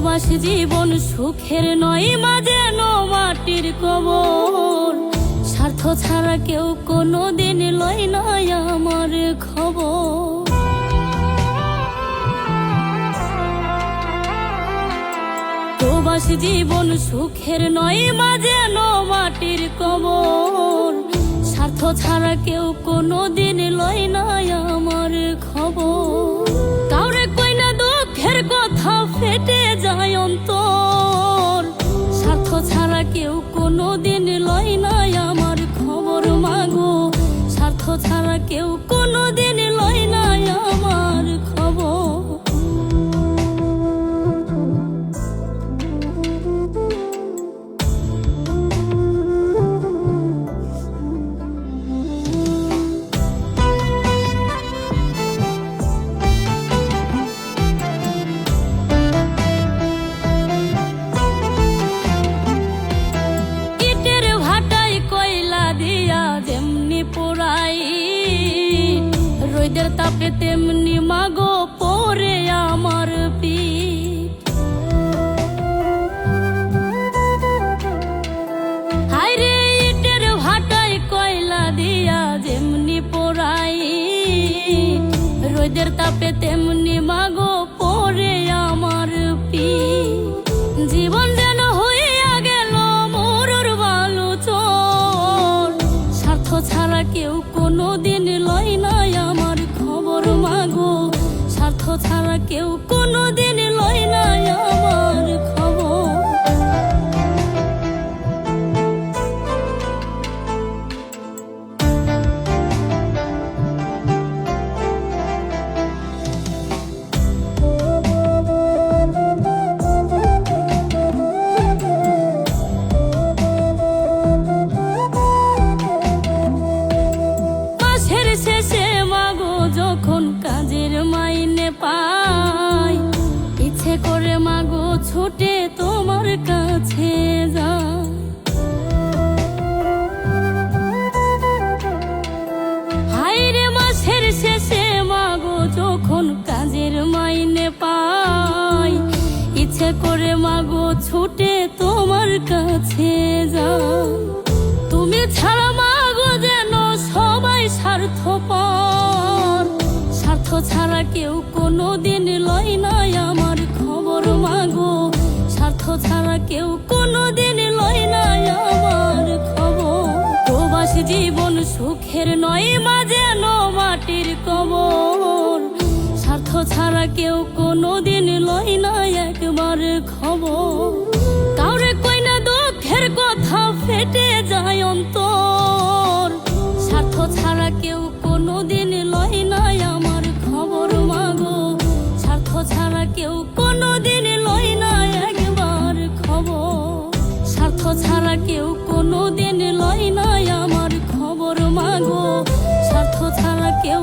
প্রবাসী জীবন সুখের নয় মাঝে মাটির কবর। স্বার্থ ছাড়া কেউ কোনো দিন লয় না আমার খবর। জীবন সুখের নয় মাঝে মাটির কবর। স্বার্থ ছাড়া কেউ কোনো দিন লয় না আমার খবর ছাড়া কেউ কোনো দিন লয় নাই আমার খবর মাগো। স্বার্থ ছাড়া কেউ কোনো দিন রোদের তাপে তেমনি মাগো। ছাড়া ছুটে তোমার কাছে যায় তুমি ছাড়া মাগো যেন সবাই স্বার্থপর। স্বার্থ ছাড়া কেউ কোনো দিন লয় না আমার খবর মাগো। স্বার্থ ছাড়া কেউ কোনো দিন লয় না আমার খবর। প্রবাসী জীবন সুখের নয় মাঝে মাটির কবর। স্বার্থ ছাড়া কেউ কোনো দিন লয় না একবার খবর। ফেটে যায় অন্তর। স্বার্থ ছাড়া কেউ কোনো দিন লয় নাই আমার খবর মাগো। স্বার্থ ছাড়া কেউ কোনো দিন লয় নাই একবার খবর। স্বার্থ ছাড়া কেউ কোনো দিন লয় নাই আমার খবর মাগো। স্বার্থ ছাড়া কেউ